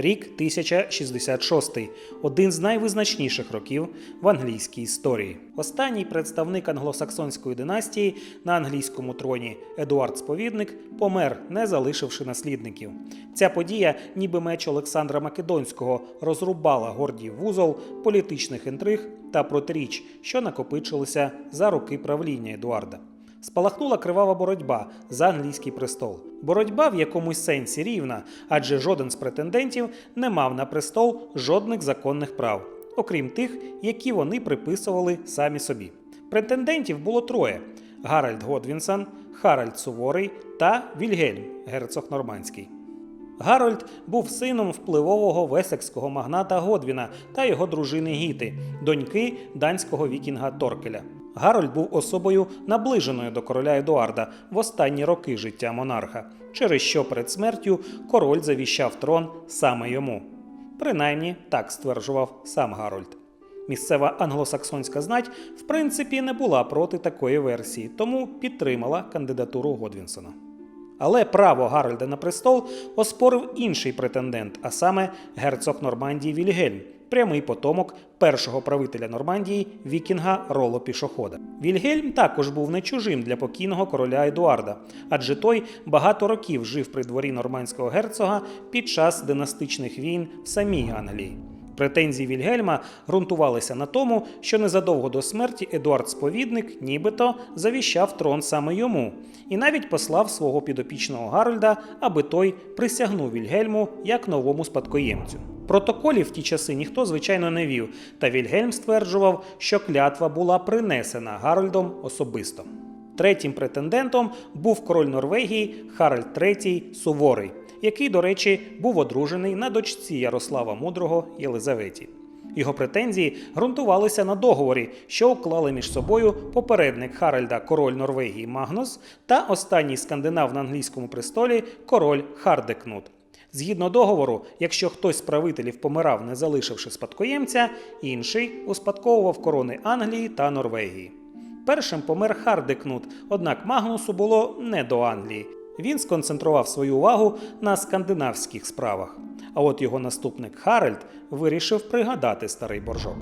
Рік 1066, один з найвизначніших років в англійській історії. Останній представник англосаксонської династії на англійському троні Едуард Сповідник помер, не залишивши наслідників. Ця подія, ніби меч Олександра Македонського, розрубала гордій вузол політичних інтриг та протиріч, що накопичилися за роки правління Едуарда. Спалахнула кривава боротьба за англійський престол. Боротьба в якомусь сенсі рівна, адже жоден з претендентів не мав на престол жодних законних прав, окрім тих, які вони приписували самі собі. Претендентів було троє: Гаральд Годвінсон, Харальд Суворий та Вільгельм, герцог Нормандський. Гарольд був сином впливового весекського магната Годвіна та його дружини Гіти, доньки данського вікінга Торкеля. Гарольд був особою наближеною до короля Едуарда в останні роки життя монарха, через що перед смертю король завіщав трон саме йому. Принаймні так стверджував сам Гарольд. Місцева англосаксонська знать, в принципі, не була проти такої версії, тому підтримала кандидатуру Годвінсона. Але право Гарольда на престол оспорив інший претендент, а саме герцог Нормандії Вільгельм, прямий потомок першого правителя Нормандії Вікінга Роло Пішохода. Вільгельм також був не чужим для покійного короля Едуарда, адже той багато років жив при дворі нормандського герцога під час династичних війн в самій Англії. Претензії Вільгельма ґрунтувалися на тому, що незадовго до смерті Едуард Сповідник нібито завіщав трон саме йому, і навіть послав свого підопічного Гарольда, аби той присягнув Вільгельму як новому спадкоємцю. Протоколів в ті часи ніхто, звичайно, не вів, та Вільгельм стверджував, що клятва була принесена Гарольдом особисто. Третім претендентом був король Норвегії Харальд III Суворий, який, до речі, був одружений на дочці Ярослава Мудрого Єлизаветі. Його претензії ґрунтувалися на договорі, що уклали між собою попередник Харальда король Норвегії Магнус та останній скандинав на англійському престолі король Хардекнут. Згідно договору, якщо хтось з правителів помирав, не залишивши спадкоємця, інший успадковував корони Англії та Норвегії. Першим помер Хардекнут, однак Магнусу було не до Англії. Він сконцентрував свою увагу на скандинавських справах. А от його наступник Харальд вирішив пригадати старий боржок.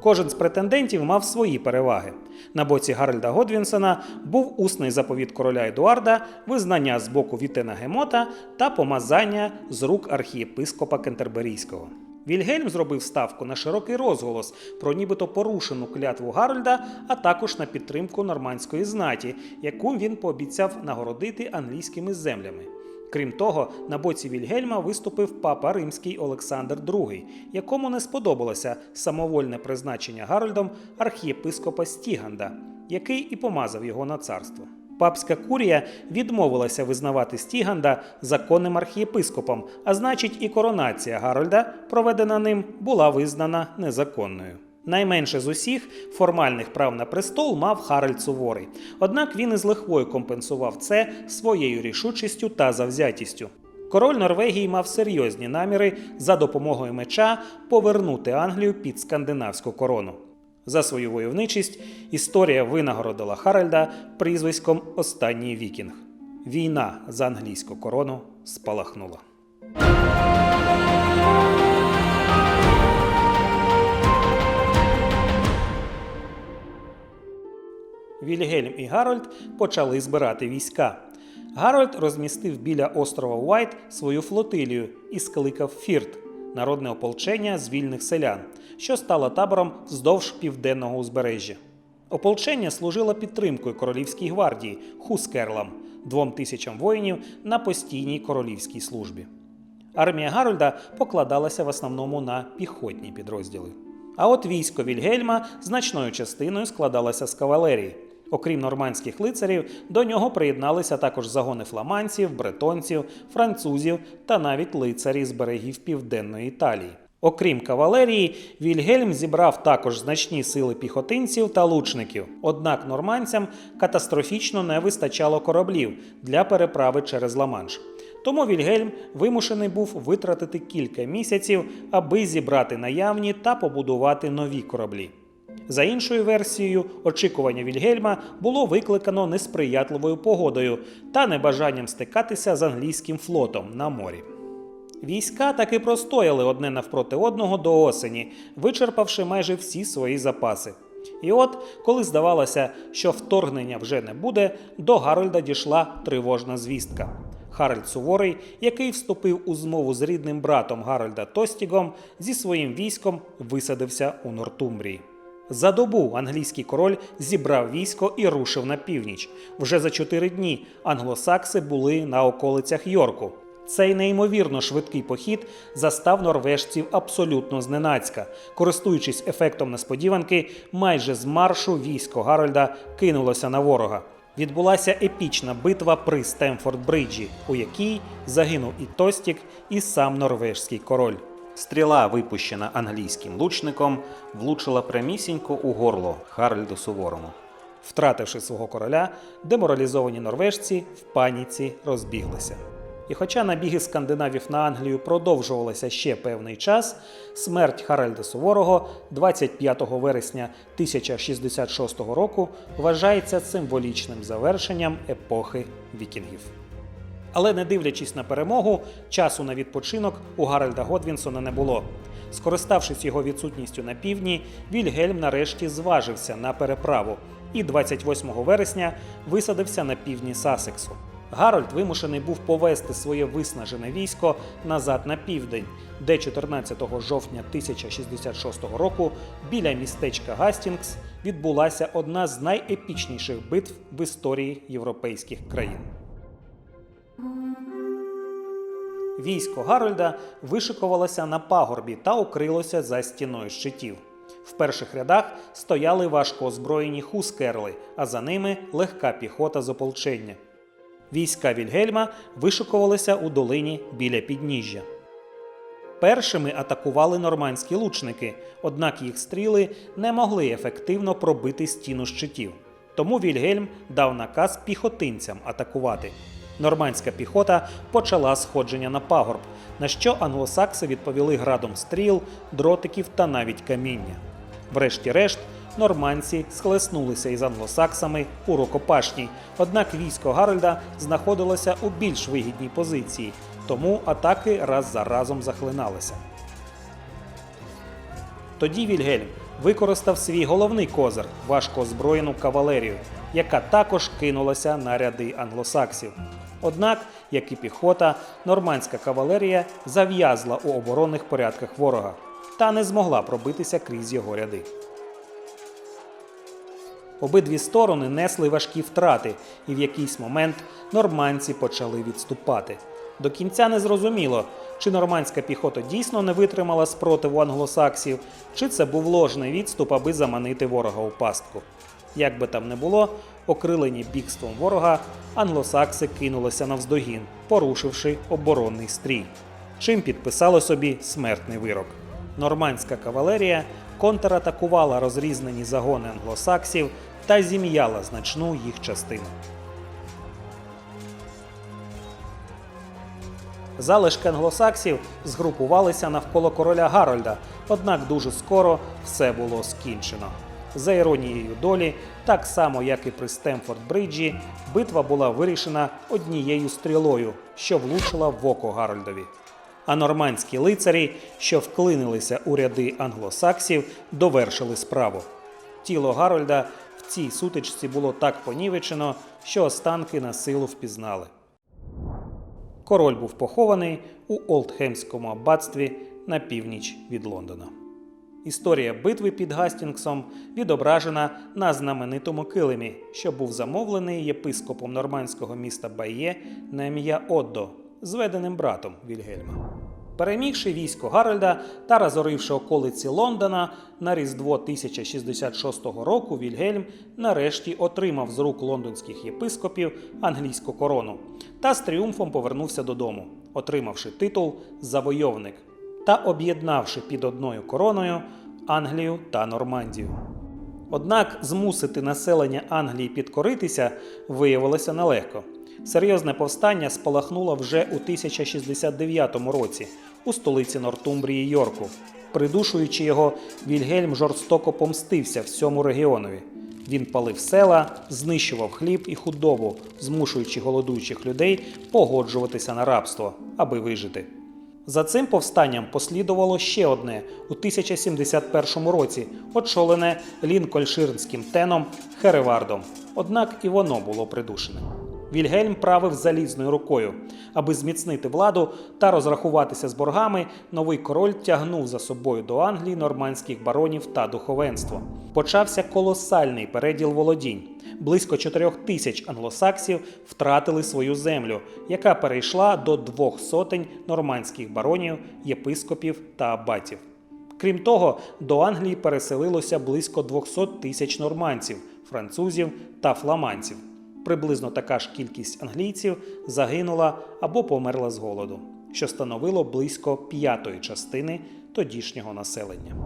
Кожен з претендентів мав свої переваги. На боці Гарольда Годвінсона був усний заповіт короля Едуарда, визнання з боку Вітена Гемота та помазання з рук архієпископа Кентерберійського. Вільгельм зробив ставку на широкий розголос про нібито порушену клятву Гарольда, а також на підтримку нормандської знаті, яку він пообіцяв нагородити англійськими землями. Крім того, на боці Вільгельма виступив папа римський Олександр II, якому не сподобалося самовольне призначення Гарольдом архієпископа Стіганда, який і помазав його на царство. Папська курія відмовилася визнавати Стіганда законним архієпископом, а значить, і коронація Гарольда, проведена ним, була визнана незаконною. Найменше з усіх формальних прав на престол мав Харальд Суворий. Однак він із лихвою компенсував це своєю рішучістю та завзятістю. Король Норвегії мав серйозні наміри за допомогою меча повернути Англію під скандинавську корону. За свою войовничість історія винагородила Харальда прізвиськом Останній Вікінг. Війна за англійську корону спалахнула. Вільгельм і Гарольд почали збирати війська. Гарольд розмістив біля острова Уайт свою флотилію і скликав Фірт народне ополчення з вільних селян, що стало табором вздовж південного узбережжя. Ополчення служило підтримкою королівській гвардії Хускерлам, двом тисячам воїнів на постійній королівській службі. Армія Гарольда покладалася в основному на піхотні підрозділи. А от військо Вільгельма значною частиною складалося з кавалерії. Окрім нормандських лицарів, до нього приєдналися також загони фламандців, бретонців, французів та навіть лицарі з берегів південної Італії. Окрім кавалерії, Вільгельм зібрав також значні сили піхотинців та лучників. Однак нормандцям катастрофічно не вистачало кораблів для переправи через Ла-Манш. Тому Вільгельм вимушений був витратити кілька місяців, аби зібрати наявні та побудувати нові кораблі. За іншою версією, очікування Вільгельма було викликано несприятливою погодою та небажанням стикатися з англійським флотом на морі. Війська таки простояли одне навпроти одного до осені, вичерпавши майже всі свої запаси. І от, коли здавалося, що вторгнення вже не буде, до Гарольда дійшла тривожна звістка. Харальд Суворий, який вступив у змову з рідним братом Гарольда Тостігом, зі своїм військом висадився у Нортумбрії. За добу англійський король зібрав військо і рушив на північ. Вже за чотири дні англосакси були на околицях Йорку. Цей неймовірно швидкий похід застав норвежців абсолютно зненацька. Користуючись ефектом несподіванки, майже з маршу військо Гарольда кинулося на ворога. Відбулася епічна битва при Стемфорд-Бриджі, у якій загинув і Тостік, і сам норвежський король. Стріла, випущена англійським лучником, влучила прямісінько у горло Харальду Суворому. Втративши свого короля, деморалізовані норвежці в паніці розбіглися. І хоча набіги скандинавів на Англію продовжувалися ще певний час, смерть Харальда Суворого 25 вересня 1066 року вважається символічним завершенням епохи вікінгів. Але не дивлячись на перемогу, часу на відпочинок у Гаральда Годвінсона не було. Скориставшись його відсутністю на півдні, Вільгельм нарешті зважився на переправу і 28 вересня висадився на півдні Сасексу. Гарольд вимушений був повести своє виснажене військо назад на південь, де 14 жовтня 1066 року біля містечка Гастінгс відбулася одна з найепічніших битв в історії європейських країн. Військо Гарольда вишикувалося на пагорбі та укрилося за стіною щитів. В перших рядах стояли важко озброєні хускерли, а за ними легка піхота з ополчення. Війська Вільгельма вишикувалися у долині біля підніжжя. Першими атакували нормандські лучники, однак їх стріли не могли ефективно пробити стіну щитів. Тому Вільгельм дав наказ піхотинцям атакувати. Нормандська піхота почала сходження на пагорб, на що англосакси відповіли градом стріл, дротиків та навіть каміння. Врешті-решт, нормандці схлеснулися із англосаксами у рукопашній, однак військо Гарольда знаходилося у більш вигідній позиції, тому атаки раз за разом захлиналися. Тоді Вільгельм використав свій головний козир важко озброєну кавалерію, яка також кинулася на ряди англосаксів. Однак, як і піхота, нормандська кавалерія зав'язла у оборонних порядках ворога та не змогла пробитися крізь його ряди. Обидві сторони несли важкі втрати, і в якийсь момент нормандці почали відступати. До кінця не зрозуміло, чи нормандська піхота дійсно не витримала спротиву англосаксів, чи це був ложний відступ, аби заманити ворога у пастку. Як би там не було, окрилені бігством ворога, англосакси кинулися навздогін, порушивши оборонний стрій, чим підписали собі смертний вирок. Нормандська кавалерія контратакувала розрізнені загони англосаксів та зім'яла значну їх частину. Залишки англосаксів згрупувалися навколо короля Гарольда, однак дуже скоро все було скінчено. За іронією долі, так само як і при Стемфорд-Бриджі, битва була вирішена однією стрілою, що влучила в око Гарольдові. А нормандські лицарі, що вклинилися у ряди англосаксів, довершили справу. Тіло Гарольда в цій сутичці було так понівечено, що останки на силу впізнали. Король був похований у Олдхемському аббатстві на північ від Лондона. Історія битви під Гастінгсом відображена на знаменитому килимі, що був замовлений єпископом нормандського міста Байє на ім'я Оддо, зведеним братом Вільгельма. Перемігши військо Гарольда та розоривши околиці Лондона на Різдво 1066 року, Вільгельм нарешті отримав з рук лондонських єпископів англійську корону та з тріумфом повернувся додому, отримавши титул Завойовник та об'єднавши під одною короною Англію та Нормандію. Однак змусити населення Англії підкоритися виявилося нелегко. Серйозне повстання спалахнуло вже у 1069 році у столиці Нортумбрії Йорку. Придушуючи його, Вільгельм жорстоко помстився всьому регіонові. Він палив села, знищував хліб і худобу, змушуючи голодуючих людей погоджуватися на рабство, аби вижити. За цим повстанням послідувало ще одне у 1071 році, очолене лінкольширнським теном Херевардом. Однак і воно було придушене. Вільгельм правив залізною рукою. Аби зміцнити владу та розрахуватися з боргами, новий король тягнув за собою до Англії нормандських баронів та духовенство. Почався колосальний переділ володінь. Близько чотирьох тисяч англосаксів втратили свою землю, яка перейшла до двох сотень нормандських баронів, єпископів та абатів. Крім того, до Англії переселилося близько 200 тисяч нормандців, французів та фламандців. Приблизно така ж кількість англійців загинула або померла з голоду, що становило близько п'ятої частини тодішнього населення.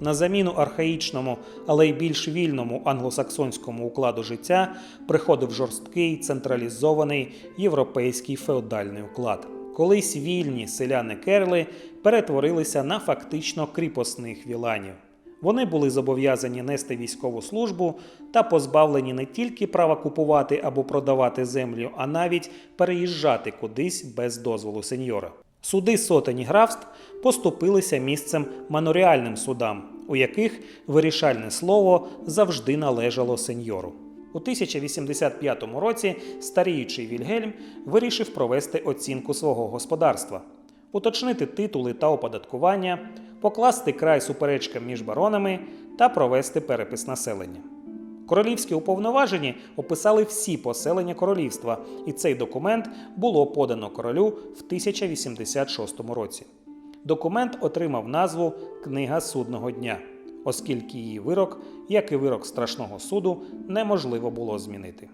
На заміну архаїчному, але й більш вільному англосаксонському укладу життя приходив жорсткий централізований європейський феодальний уклад. Колись вільні селяни Керли перетворилися на фактично кріпосних віланів. Вони були зобов'язані нести військову службу та позбавлені не тільки права купувати або продавати землю, а навіть переїжджати кудись без дозволу сеньора. Суди сотені графств поступилися місцем маноріальним судам, у яких вирішальне слово завжди належало сеньору. У 1085 році старіючий Вільгельм вирішив провести оцінку свого господарства, уточнити титули та оподаткування, покласти край суперечкам між баронами та провести перепис населення. Королівські уповноважені описали всі поселення королівства, і цей документ було подано королю в 1086 році. Документ отримав назву Книга судного дня, оскільки її вирок, як і вирок страшного суду, неможливо було змінити.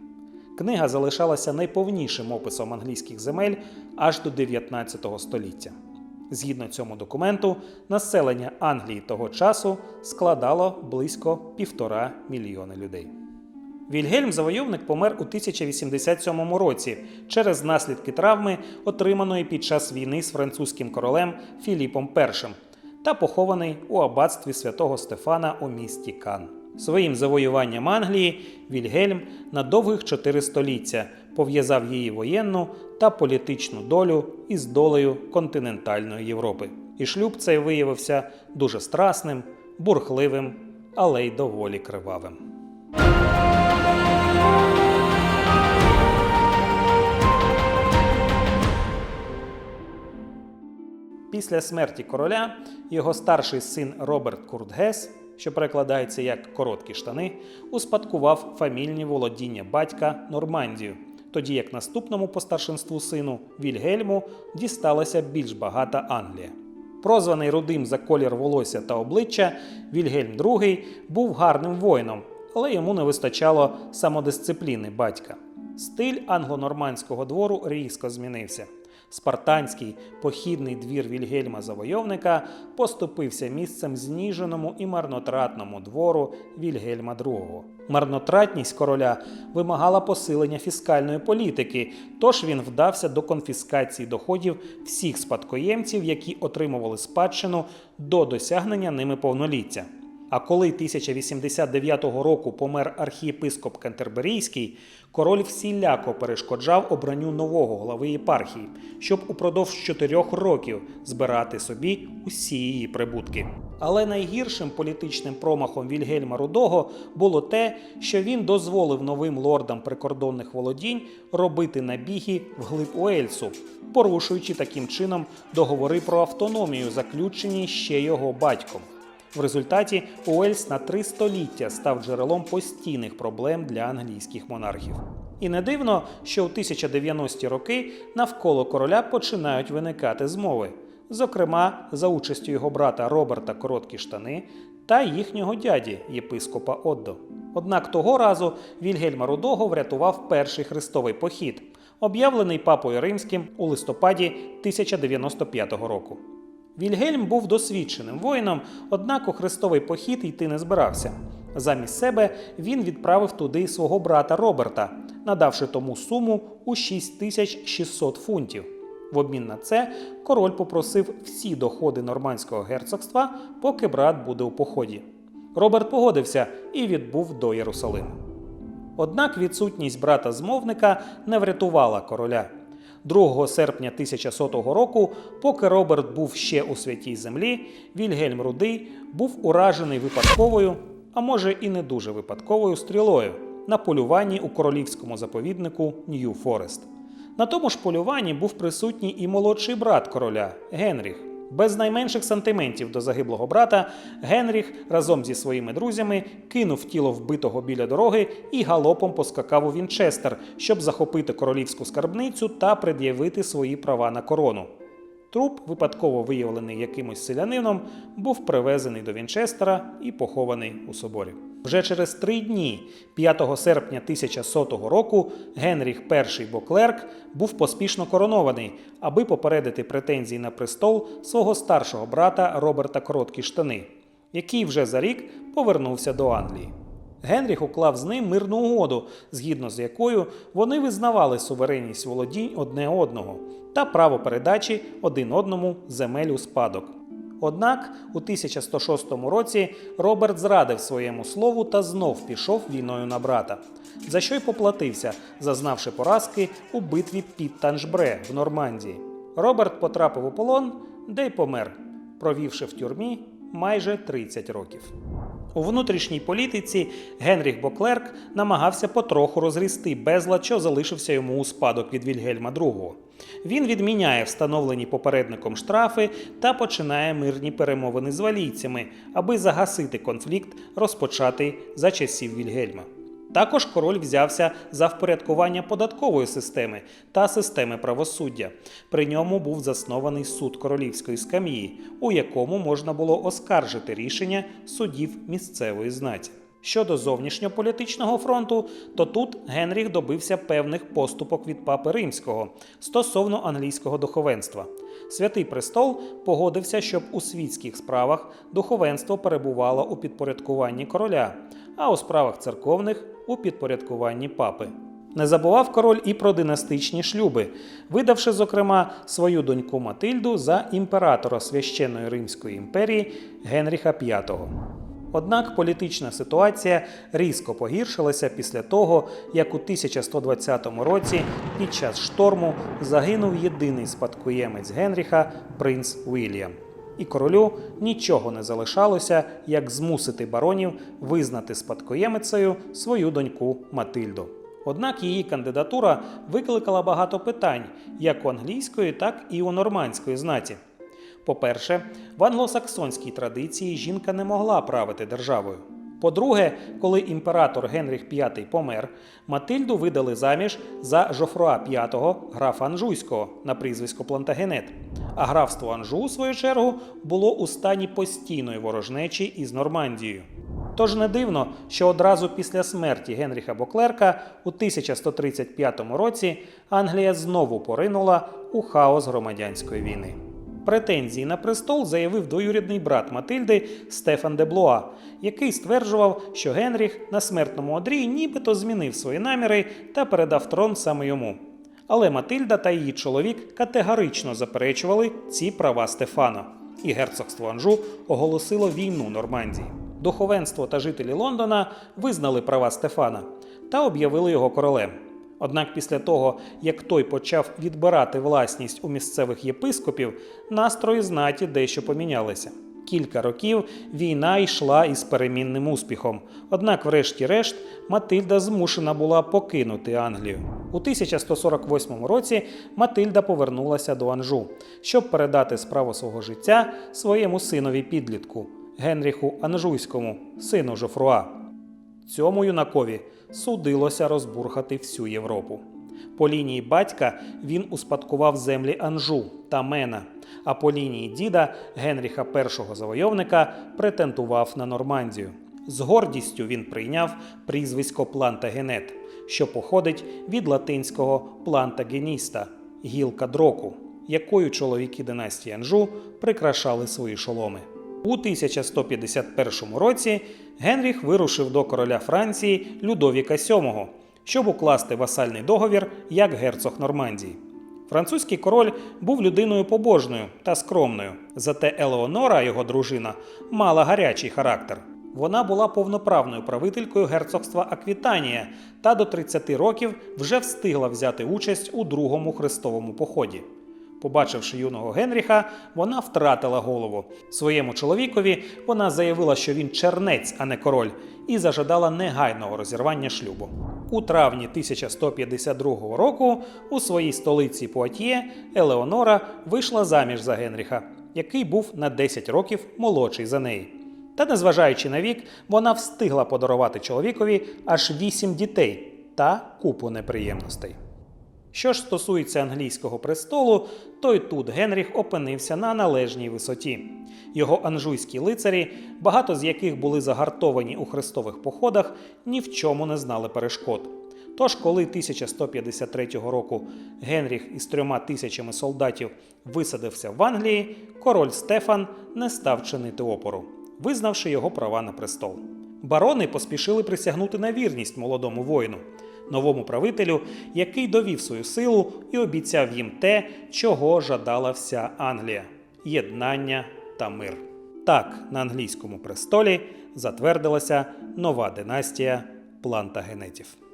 Книга залишалася найповнішим описом англійських земель аж до 19 століття. Згідно цьому документу, населення Англії того часу складало близько півтора мільйони людей. Вільгельм Завойовник помер у 1087 році через наслідки травми, отриманої під час війни з французьким королем Філіпом І, та похований у аббатстві святого Стефана у місті Кан. Своїм завоюванням Англії Вільгельм на довгих чотири століття пов'язав її воєнну та політичну долю із долею континентальної Європи. І шлюб цей виявився дуже страсним, бурхливим, але й доволі кривавим. Після смерті короля його старший син Роберт Куртгес, що перекладається як короткі штани, успадкував фамільні володіння батька Нормандію, тоді як наступному по старшинству сину Вільгельму дісталася більш багата Англія. Прозваний рудим за колір волосся та обличчя, Вільгельм II був гарним воїном, але йому не вистачало самодисципліни батька. Стиль англо-нормандського двору різко змінився. Спартанський похідний двір Вільгельма Завойовника поступився місцем зніженому і марнотратному двору Вільгельма II. Марнотратність короля вимагала посилення фіскальної політики, тож він вдався до конфіскації доходів всіх спадкоємців, які отримували спадщину до досягнення ними повноліття. А коли 1089 року помер архієпископ Кентерберійський, король всіляко перешкоджав обранню нового глави єпархії, щоб упродовж чотирьох років збирати собі усі її прибутки. Але найгіршим політичним промахом Вільгельма Рудого було те, що він дозволив новим лордам прикордонних володінь робити набіги вглиб Уельсу, порушуючи таким чином договори про автономію, заключені ще його батьком. В результаті Уельс на три століття став джерелом постійних проблем для англійських монархів. І не дивно, що у 1090-ті роки навколо короля починають виникати змови, зокрема за участю його брата Роберта Короткі штани та їхнього дяді, єпископа Оддо. Однак того разу Вільгельма Рудого врятував перший хрестовий похід, об'явлений папою римським у листопаді 1095 року. Вільгельм був досвідченим воїном, однак у хрестовий похід йти не збирався. Замість себе він відправив туди свого брата Роберта, надавши тому суму у 6600 фунтів. В обмін на це король попросив всі доходи нормандського герцогства, поки брат буде у поході. Роберт погодився і відбув до Єрусалиму. Однак відсутність брата змовника не врятувала короля. 2 серпня 1100 року, поки Роберт був ще у святій землі, Вільгельм Рудий був уражений випадковою, а може і не дуже випадковою стрілою на полюванні у королівському заповіднику Нью Форест. На тому ж полюванні був присутній і молодший брат короля Генріх. Без найменших сантиментів до загиблого брата Генріх разом зі своїми друзями кинув тіло вбитого біля дороги і галопом поскакав у Вінчестер, щоб захопити королівську скарбницю та пред'явити свої права на корону. Труп, випадково виявлений якимось селянином, був привезений до Вінчестера і похований у соборі. Вже через три дні, 5 серпня 1100 року, Генріх І Боклерк був поспішно коронований, аби попередити претензії на престол свого старшого брата Роберта Короткі Штани, який вже за рік повернувся до Англії. Генріх уклав з ним мирну угоду, згідно з якою вони визнавали суверенність володінь одне одного та право передачі один одному земель у спадок. Однак у 1106 році Роберт зрадив своєму слову та знов пішов війною на брата, за що й поплатився, зазнавши поразки у битві під Танжбре в Нормандії. Роберт потрапив у полон, де й помер, провівши в тюрмі майже 30 років. У внутрішній політиці Генріх Боклерк намагався потроху розрісти безлад, що залишився йому у спадок від Вільгельма II. Він відміняє встановлені попередником штрафи та починає мирні перемовини з валійцями, аби загасити конфлікт, розпочатий за часів Вільгельма. Також король взявся за впорядкування податкової системи та системи правосуддя. При ньому був заснований суд королівської скам'ї, у якому можна було оскаржити рішення судів місцевої знаті. Щодо зовнішньополітичного фронту, то тут Генріх добився певних поступок від папи римського стосовно англійського духовенства. Святий престол погодився, щоб у світських справах духовенство перебувало у підпорядкуванні короля, а у справах церковних у підпорядкуванні папи. Не забував король і про династичні шлюби, видавши, зокрема, свою доньку Матильду за імператора священної Римської імперії Генріха V. Однак політична ситуація різко погіршилася після того, як у 1120 році під час шторму загинув єдиний спадкоємець Генріха принц Уільям. І королю нічого не залишалося, як змусити баронів визнати спадкоємицею свою доньку Матильду. Однак її кандидатура викликала багато питань як у англійської, так і у нормандської знаті. По-перше, в англосаксонській традиції жінка не могла правити державою. По-друге, коли імператор Генріх V помер, Матильду видали заміж за Жофруа V, графа Анжуйського на прізвисько Плантагенет. А графство Анжу, у свою чергу, було у стані постійної ворожнечі із Нормандією. Тож не дивно, що одразу після смерті Генріха Боклерка у 1135 році Англія знову поринула у хаос громадянської війни. Претензії на престол заявив двоюрідний брат Матильди Стефан де Блуа, який стверджував, що Генріх на смертному одрі нібито змінив свої наміри та передав трон саме йому. Але Матильда та її чоловік категорично заперечували ці права Стефана, і герцогство Анжу оголосило війну Нормандії. Духовенство та жителі Лондона визнали права Стефана та об'явили його королем. Однак після того, як той почав відбирати власність у місцевих єпископів, настрої знаті дещо помінялися. Кілька років війна йшла із перемінним успіхом. Однак, врешті-решт, Матильда змушена була покинути Англію. У 1148 році Матильда повернулася до Анжу, щоб передати справу свого життя своєму синові підлітку Генріху Анжуйському, сину Жофруа. Цьому юнакові судилося розбурхати всю Європу. По лінії батька він успадкував землі Анжу та Мена, а по лінії діда Генріха І завойовника претендував на Нормандію. З гордістю він прийняв прізвисько Плантагенет, що походить від латинського плантагеніста гілка дроку, якою чоловіки династії Анжу прикрашали свої шоломи. У 1151 році Генріх вирушив до короля Франції Людовіка VII, щоб укласти васальний договір як герцог Нормандії. Французький король був людиною побожною та скромною, зате Елеонора, його дружина, мала гарячий характер. Вона була повноправною правителькою герцогства Аквітанія та до 30 років вже встигла взяти участь у другому хрестовому поході. Побачивши юного Генріха, вона втратила голову. Своєму чоловікові вона заявила, що він чернець, а не король, і зажадала негайного розірвання шлюбу. У травні 1152 року у своїй столиці Пуатьє Елеонора вийшла заміж за Генріха, який був на 10 років молодший за неї. Та, незважаючи на вік, вона встигла подарувати чоловікові аж вісім дітей та купу неприємностей. Що ж стосується англійського престолу, то й тут Генріх опинився на належній висоті. Його анжуйські лицарі, багато з яких були загартовані у хрестових походах, ні в чому не знали перешкод. Тож, коли 1153 року Генріх із трьома тисячами солдатів висадився в Англії, король Стефан не став чинити опору, визнавши його права на престол. Барони поспішили присягнути на вірність молодому воїну, новому правителю, який довів свою силу і обіцяв їм те, чого жадала вся Англія єднання та мир. Так на англійському престолі затвердилася нова династія плантагенетів.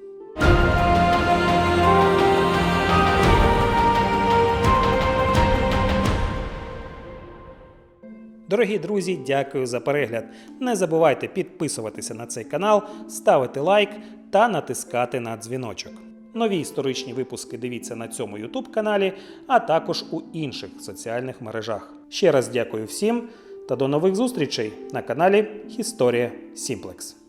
Дорогі друзі, дякую за перегляд. Не забувайте підписуватися на цей канал, ставити лайк та натискати на дзвіночок. Нові історичні випуски дивіться на цьому YouTube каналі, а також у інших соціальних мережах. Ще раз дякую всім та до нових зустрічей на каналі Історія Сімплекс.